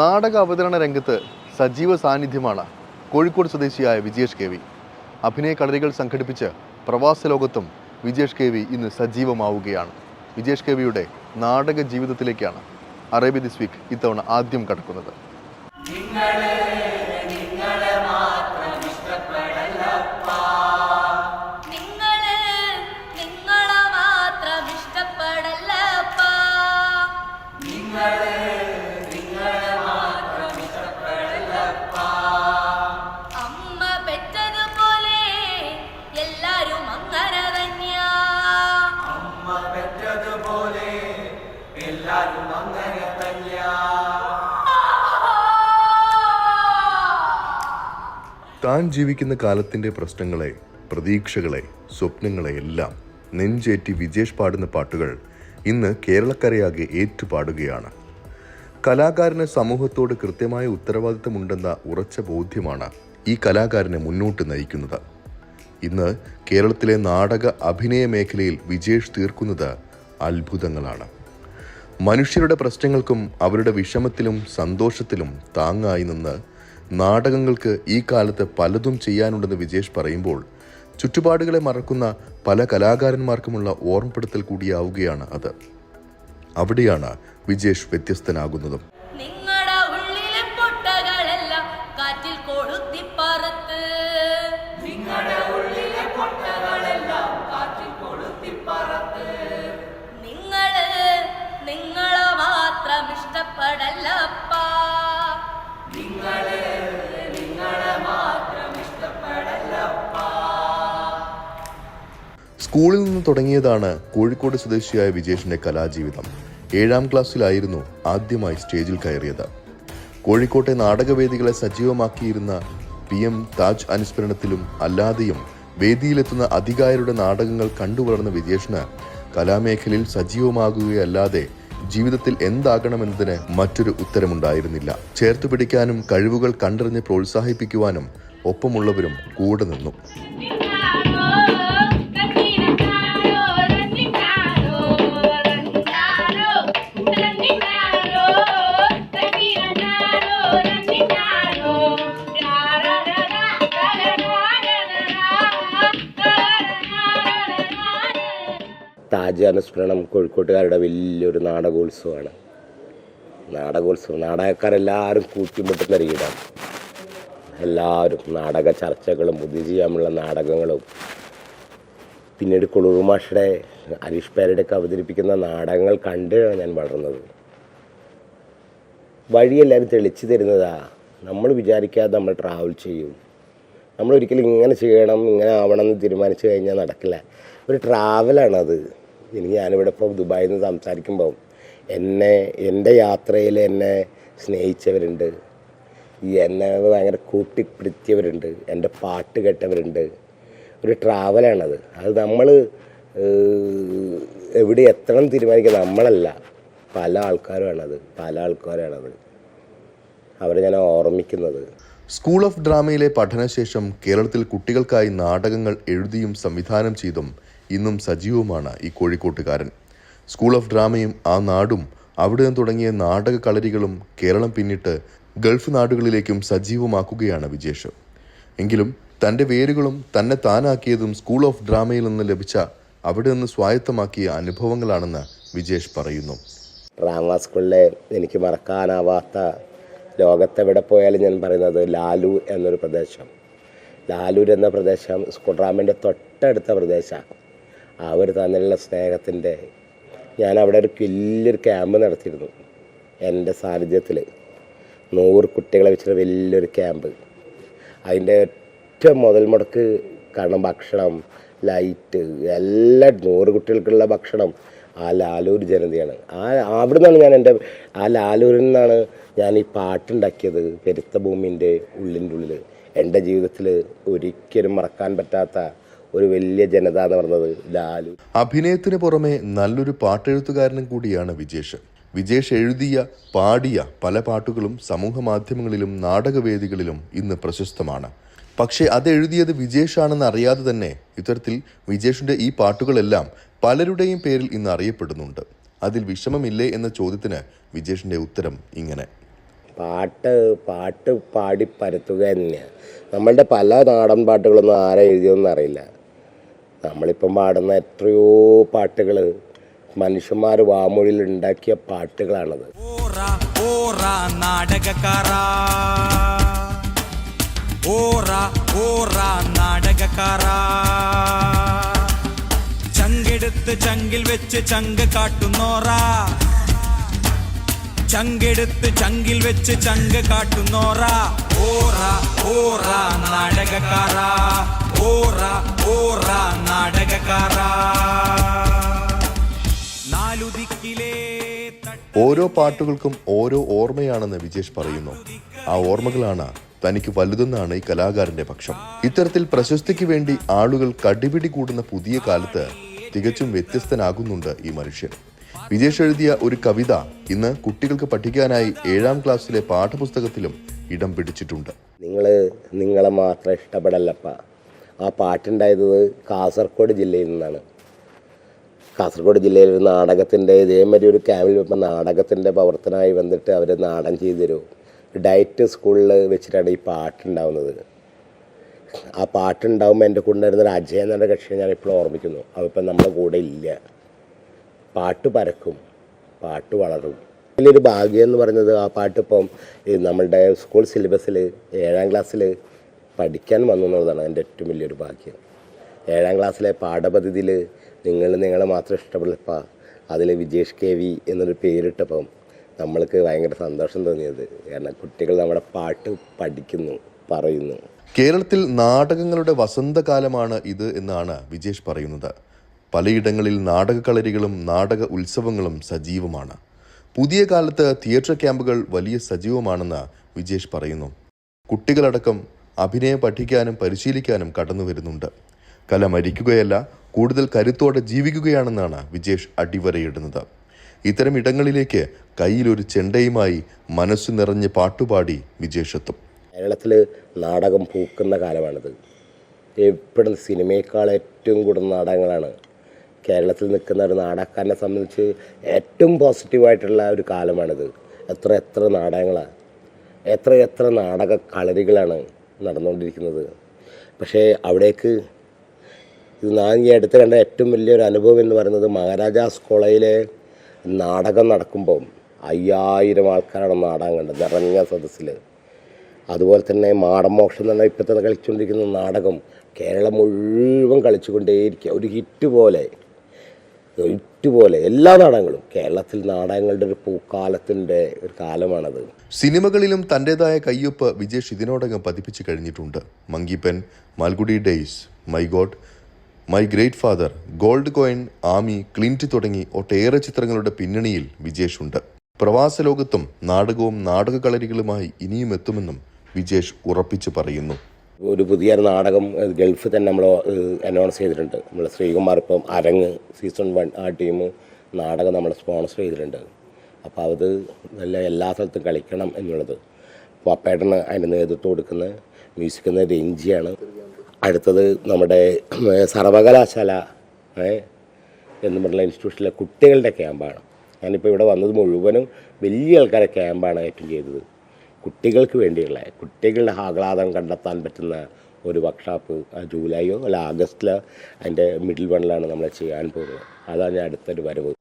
നാടക അവതരണ രംഗത്ത് സജീവ സാന്നിധ്യമാണ് കോഴിക്കോട് സ്വദേശിയായ വിജേഷ് കെ വി. അഭിനയ കളരികൾ സംഘടിപ്പിച്ച് പ്രവാസ ലോകത്തും വിജേഷ് കെ വി ഇന്ന് സജീവമാവുകയാണ്. വിജേഷ് കെ വിയുടെ നാടക ജീവിതത്തിലേക്കാണ് അറേബ്യ ദിസ് വീക്ക് ഇത്തവണ ആദ്യം കടക്കുന്നത്. താൻ ജീവിക്കുന്ന കാലത്തിന്റെ പ്രശ്നങ്ങളെ പ്രതീക്ഷകളെ സ്വപ്നങ്ങളെ എല്ലാം നെഞ്ചേറ്റി വിജേഷ് പാടുന്ന പാട്ടുകൾ ഇന്ന് കേരളക്കരയാകെ ഏറ്റുപാടുകയാണ്. കലാകാരന് സമൂഹത്തോട് കൃത്യമായ ഉത്തരവാദിത്തമുണ്ടെന്ന ഉറച്ച ബോധ്യമാണ് ഈ കലാകാരനെ മുന്നോട്ട് നയിക്കുന്നത്. ഇന്ന് കേരളത്തിലെ നാടക അഭിനയ മേഖലയിൽ വിജേഷ് തീർക്കുന്നത് അത്ഭുതങ്ങളാണ്. മനുഷ്യരുടെ പ്രശ്നങ്ങൾക്കും അവരുടെ വിഷമത്തിലും സന്തോഷത്തിലും താങ്ങായി നിന്ന് നാടകങ്ങൾക്ക് ഈ കാലത്ത് പലതും ചെയ്യാനുണ്ടെന്ന് വിജേഷ് പറയുമ്പോൾ ചുറ്റുപാടുകളെ മറക്കുന്ന പല കലാകാരന്മാർക്കുമുള്ള ഓർമ്മപ്പെടുത്തൽ കൂടിയാവുകയാണ് അത്. അവിടെയാണ് വിജേഷ് വ്യത്യസ്തനാകുന്നതും. സ്കൂളിൽ നിന്ന് തുടങ്ങിയതാണ് കോഴിക്കോട് സ്വദേശിയായ വിജേഷിന്റെ കലാജീവിതം. ഏഴാം ക്ലാസ്സിലായിരുന്നു ആദ്യമായി സ്റ്റേജിൽ കയറിയത്. കോഴിക്കോട്ടെ നാടകവേദികളെ സജീവമാക്കിയിരുന്ന പി എം താജ് അനുസ്മരണത്തിലും അല്ലാതെയും വേദിയിലെത്തുന്ന അധികാരിയുടെ നാടകങ്ങൾ കണ്ടുവളർന്ന വിജേഷിന് കലാമേഖലയിൽ സജീവമാകുകയല്ലാതെ ജീവിതത്തിൽ എന്താകണമെന്നതിന് മറ്റൊരു ഉത്തരമുണ്ടായിരുന്നില്ല. ചേർത്തു പിടിക്കാനും കഴിവുകൾ കണ്ടറിഞ്ഞ് പ്രോത്സാഹിപ്പിക്കുവാനും ഒപ്പമുള്ളവരും കൂടെ നിന്നു. താജ് അനുസ്മരണം കോഴിക്കോട്ടുകാരുടെ വലിയൊരു നാടകോത്സവമാണ്. നാടകോത്സവം നാടകക്കാരെല്ലാവരും കൂട്ടിമുട്ടുന്ന രീതിയാണ് എല്ലാവരും നാടക ചർച്ചകളും ബുദ്ധി ചെയ്യാനുള്ള നാടകങ്ങളും. പിന്നീട് കുളുറുമാഷയുടെ അരീഷ് പേരയുടെയൊക്കെ അവതരിപ്പിക്കുന്ന നാടകങ്ങൾ കണ്ട് ഞാൻ വളർന്നത്. വഴിയെല്ലാവരും തെളിച്ചു തരുന്നതാ. നമ്മൾ വിചാരിക്കാതെ നമ്മൾ ട്രാവൽ ചെയ്യും. നമ്മൾ ഒരിക്കലും ഇങ്ങനെ ചെയ്യണം ഇങ്ങനെ ആവണം എന്ന് തീരുമാനിച്ചു കഴിഞ്ഞാൽ നടക്കില്ല. ഒരു ട്രാവലാണത് എനിക്ക് ഞാനിവിടെ ഇപ്പോൾ ദുബായിൽ നിന്ന് സംസാരിക്കുമ്പോൾ എന്നെ എന്റെ യാത്രയിൽ എന്നെ സ്നേഹിച്ചവരുണ്ട്. എന്നെ ഭയങ്കര കൂട്ടിപ്പിടുത്തിയവരുണ്ട് എന്റെ പാട്ട് കേട്ടവരുണ്ട്. ഒരു ട്രാവലാണത്. അത് നമ്മൾ എവിടെ എത്തണം തീരുമാനിക്കുക നമ്മളല്ല. പല ആൾക്കാരുമാണത്. പല ആൾക്കാരാണത് അവരെ ഞാൻ ഓർമ്മിക്കുന്നത്. സ്കൂൾ ഓഫ് ഡ്രാമയിലെ പഠനശേഷം കേരളത്തിൽ കുട്ടികൾക്കായി നാടകങ്ങൾ എഴുതിയും സംവിധാനം ചെയ്തും ഇന്നും സജീവമാണ് ഈ കോഴിക്കോട്ടുകാരൻ. സ്കൂൾ ഓഫ് ഡ്രാമയും ആ നാടും അവിടെ നിന്ന് തുടങ്ങിയ നാടക കളരികളും കേരളം പിന്നിട്ട് ഗൾഫ് നാടുകളിലേക്കും സജീവമാക്കുകയാണ് വിജേഷ്. എങ്കിലും തന്റെ വേരുകളും തന്നെ താനാക്കിയതും സ്കൂൾ ഓഫ് ഡ്രാമയിൽ നിന്ന് ലഭിച്ച അവിടെ നിന്ന് സ്വായത്തമാക്കിയ അനുഭവങ്ങളാണെന്ന് വിജേഷ് പറയുന്നു. ഡ്രാമ സ്കൂളിലെ എനിക്ക് മറക്കാനാവാത്ത ലോകത്തെവിടെ പോയാലും ഞാൻ പറയുന്നത് ലാലൂർ എന്നൊരു പ്രദേശം. ലാലൂർ എന്ന പ്രദേശം സ്കൂൾ ഡ്രാമേന്റെ തൊട്ടടുത്ത പ്രദേശമാണ്. അവർ തന്നിലുള്ള സ്നേഹത്തിന്റെ ഞാൻ അവിടെ ഒരു വലിയൊരു ക്യാമ്പ് നടത്തിയിരുന്നു എന്റെ സാന്നിധ്യത്തിൽ. നൂറ് കുട്ടികളെ വെച്ചിട്ട് വലിയൊരു ക്യാമ്പ്. അതിന്റെ ഏറ്റവും മുതൽ മുടക്ക് കാരണം ഭക്ഷണം ലൈറ്റ് എല്ലാ നൂറ് കുട്ടികൾക്കുള്ള ഭക്ഷണം ആ ലാലൂർ ജനതയാണ്. ആ അവിടെ നിന്നാണ് ഞാൻ എന്റെ ആ ലാലൂരിൽ നിന്നാണ് ഞാൻ ഈ പാട്ടുണ്ടാക്കിയത് പെരുത്ത ഭൂമിന്റെ ഉള്ളിന്റെ ഉള്ളിൽ. എന്റെ ജീവിതത്തിൽ ഒരിക്കലും മറക്കാൻ പറ്റാത്ത ഒരു വലിയ ജനത എന്ന് പറഞ്ഞത് ലാലു. അഭിനയത്തിന് പുറമെ നല്ലൊരു പാട്ടെഴുത്തുകാരനും കൂടിയാണ് വിജേഷ്. വിജേഷ് എഴുതിയ പാടിയ പല പാട്ടുകളും സമൂഹ മാധ്യമങ്ങളിലും നാടകവേദികളിലും ഇന്ന് പ്രശസ്തമാണ്. പക്ഷേ അത് എഴുതിയത് വിജേഷാണെന്ന് അറിയാതെ തന്നെ ഇത്തരത്തിൽ വിജേഷിന്റെ ഈ പാട്ടുകളെല്ലാം പലരുടെയും പേരിൽ ഇന്ന് അറിയപ്പെടുന്നുണ്ട്. അതിൽ വിഷമമില്ലേ എന്ന ചോദ്യത്തിന് വിജേഷിന്റെ ഉത്തരം ഇങ്ങനെ. പാട്ട് പാട്ട് പാടി പരത്തുക തന്നെയാണ് നമ്മളുടെ പല നാടൻ പാട്ടുകളൊന്നും ആരെ എഴുതിയൊന്നും അറിയില്ല. നമ്മളിപ്പം പാടുന്ന എത്രയോ പാട്ടുകൾ മനുഷ്യന്മാർ വാമൊഴിയിൽ ഉണ്ടാക്കിയ പാട്ടുകളാണത്. നാടകക്കാര. നാടകക്കാര. ചങ്കെടുത്ത് ചങ്കിൽ വെച്ച് ചങ്ക് കാട്ടുന്നോറ. ചങ്കെടുത്ത് ചങ്കിൽ വെച്ച് ചങ്ക് കാട്ടുന്നോറ. ഓറ ഓറ നാടകക്കാറ ഓറ ഓറ നാടകക്കാര. നാലു ദിക്കിലേ തട്ട് ഓരോ പാട്ടുകൾക്കും ഓരോ ഓർമ്മയാണെന്ന് വിജേഷ് പറയുന്നു. ആ ഓർമ്മകളാണ് തനിക്ക് വലുതെന്നാണ് ഈ കലാകാരന്റെ പക്ഷം. ഇത്തരത്തിൽ പ്രശസ്തിക്ക് വേണ്ടി ആളുകൾ കടിപിടി കൂടുന്ന പുതിയ കാലത്ത് തികച്ചും വ്യത്യസ്തനാകുന്നുണ്ട് ഈ മനുഷ്യൻ. വിജേഷ് എഴുതിയ ഒരു കവിത ഇന്ന് കുട്ടികൾക്ക് പഠിക്കാനായി ഏഴാം ക്ലാസ്സിലെ പാഠപുസ്തകത്തിലും ഇടം പിടിച്ചിട്ടുണ്ട്. നിങ്ങൾ നിങ്ങളെ മാത്രം ഇഷ്ടപ്പെടല്ലപ്പ. ആ പാട്ടുണ്ടായത് കാസർഗോഡ് ജില്ലയിൽ നിന്നാണ്. കാസർഗോഡ് ജില്ലയിൽ ഒരു നാടകത്തിന്റെ ഇതേമാതിരി ഒരു ക്യാമ്പിൽ ഇപ്പം നാടകത്തിന്റെ പ്രവർത്തനമായി വന്നിട്ട് അവർ നാടൻ ചെയ്തു തരും ഡയറ്റ് സ്കൂളിൽ വെച്ചിട്ടാണ് ഈ പാട്ടുണ്ടാവുന്നത്. ആ പാട്ടുണ്ടാവുമ്പോൾ എന്റെ കൂടെ ഉണ്ടായിരുന്ന ഒരു അജയൻ എന്ന കക്ഷിയെ ഞാൻ ഇപ്പോഴും ഓർമ്മിക്കുന്നു. അതിപ്പം നമ്മുടെ കൂടെ ഇല്ല. പാട്ട് പരക്കും പാട്ട് വളരും. വലിയൊരു ഭാഗ്യം എന്ന് പറയുന്നത് ആ പാട്ടിപ്പം നമ്മളുടെ സ്കൂൾ സിലബസിൽ ഏഴാം ക്ലാസ്സിൽ പഠിക്കാൻ വന്നു എന്നുള്ളതാണ് എന്റെ ഏറ്റവും വലിയൊരു ഭാഗ്യം. ഏഴാം ക്ലാസ്സിലെ പാഠപദ്ധതിയിൽ നിങ്ങൾ നിങ്ങളെ മാത്രം ഇഷ്ടപ്പെടപ്പ അതിൽ വിജേഷ് കെ വി എന്നൊരു പേരിട്ടപ്പം നമ്മൾക്ക് ഭയങ്കര സന്തോഷം തോന്നിയത്. കാരണം കുട്ടികൾ നമ്മുടെ പാട്ട് പഠിക്കുന്നു പറയുന്നു. കേരളത്തിൽ നാടകങ്ങളുടെ വസന്തകാലമാണ് ഇത് എന്നാണ് വിജേഷ് പറയുന്നത്. പലയിടങ്ങളിൽ നാടകക്കളരികളും നാടക ഉത്സവങ്ങളും സജീവമാണ്. പുതിയ കാലത്ത് തിയേറ്റർ ക്യാമ്പുകൾ വലിയ സജീവമാണെന്ന് വിജേഷ് പറയുന്നു. കുട്ടികളടക്കം അഭിനയം പഠിക്കാനും പരിശീലിക്കാനും കടന്നു വരുന്നുണ്ട്. കല മരിക്കുകയല്ല കൂടുതൽ കരുത്തോടെ ജീവിക്കുകയാണെന്നാണ് വിജേഷ് അടിവരയിടുന്നത്. ഇത്തരം ഇടങ്ങളിലേക്ക് കയ്യിലൊരു ചെണ്ടയുമായി മനസ്സു നിറഞ്ഞ് പാട്ടുപാടി വിജേഷ് എത്തും കേരളത്തിൽ നാടകം പൂക്കുന്ന കാലമാണിത്. എപ്പോഴും സിനിമയേക്കാൾ ഏറ്റവും കൂടുതൽ നാടകങ്ങളാണ് കേരളത്തിൽ നിൽക്കുന്ന ഒരു നാടകക്കാരനെ സംബന്ധിച്ച് ഏറ്റവും പോസിറ്റീവായിട്ടുള്ള ഒരു കാലമാണിത്. എത്ര എത്ര നാടകങ്ങളാണ് എത്ര എത്ര നാടക കളരികളാണ് നടന്നുകൊണ്ടിരിക്കുന്നത്. പക്ഷേ അവിടേക്ക് ഇത് ഞാൻ ഈ അടുത്ത് കണ്ട ഏറ്റവും വലിയൊരു അനുഭവം എന്ന് പറയുന്നത് മഹാരാജാസ് കോളേജിലെ നാടകം നടക്കുമ്പോൾ അയ്യായിരം ആൾക്കാരാണ് നാടകം കണ്ടത് നിറഞ്ഞ സദസ്സിൽ അതുപോലെ തന്നെ മാടമോക്ഷം എന്ന് പറഞ്ഞാൽ തന്നെ കളിച്ചുകൊണ്ടിരിക്കുന്ന നാടകം കേരളം മുഴുവൻ കളിച്ചുകൊണ്ടേയിരിക്കുക. ഒരു ഹിറ്റ് പോലെ. ഹിറ്റ് പോലെ എല്ലാ നാടകങ്ങളും. കേരളത്തിൽ നാടകങ്ങളുടെ ഒരു പൂക്കാലത്തിന്റെ ഒരു കാലമാണത്. സിനിമകളിലും തന്റെതായ കയ്യൊപ്പ് വിജേഷ് ഇതിനോടകം പതിപ്പിച്ചു കഴിഞ്ഞിട്ടുണ്ട്. Monkey pen Malgudi days my god my great father gold coin Aami Clint തുടങ്ങി ഒട്ടേറെ ചിത്രങ്ങളുടെ പിന്നണിയിൽ വിജേഷ് ഉണ്ട്. പ്രവാസ ലോകത്തും നാടകവും നാടകകളരികളുമായി ഇനിയും എത്തുമെന്നും വിജേഷ് ഉറപ്പിച്ചു പറയുന്നു. ഒരു പുതിയ നാടകം ഗൾഫ് തന്നെ നമ്മൾ അനൗൺസ് ചെയ്തിട്ടുണ്ട്. നമ്മൾ ശ്രീകുമാർ ഇപ്പം അരങ്ങ് സീസൺ വൺ ആ ടീം നാടകം നമ്മൾ സ്പോൺസർ ചെയ്തിട്ടുണ്ട്. അപ്പോൾ അത് നല്ല എല്ലാ സ്ഥലത്തും കളിക്കണം എന്നുള്ളത്. അപ്പോൾ അപ്പേട്ടന് അതിന്റെ നേതൃത്വം കൊടുക്കുന്ന മ്യൂസിക്കുന്ന രഞ്ജിയാണ്. അടുത്തത് നമ്മുടെ സർവകലാശാല എന്ന് പറഞ്ഞ ഇൻസ്റ്റിറ്റ്യൂഷനിലെ കുട്ടികളുടെ ക്യാമ്പാണ് ഞാനിപ്പോൾ ഇവിടെ വന്നത് മുഴുവനും വലിയ ആൾക്കാരെ ക്യാമ്പാണ് ഏറ്റവും ചെയ്തത്. കുട്ടികൾക്ക് വേണ്ടിയുള്ള കുട്ടികളുടെ ആഹ്ലാദം കണ്ടെത്താൻ പറ്റുന്ന ഒരു വർക്ക്ഷോപ്പ് ജൂലൈയോ അല്ല ആഗസ്റ്റിലോ അതിന്റെ മിഡിൽ വണ്ണിലാണ് നമ്മൾ ചെയ്യാൻ പോകുന്നത്. അതാണ് ഞാൻ അടുത്തൊരു വരവ്.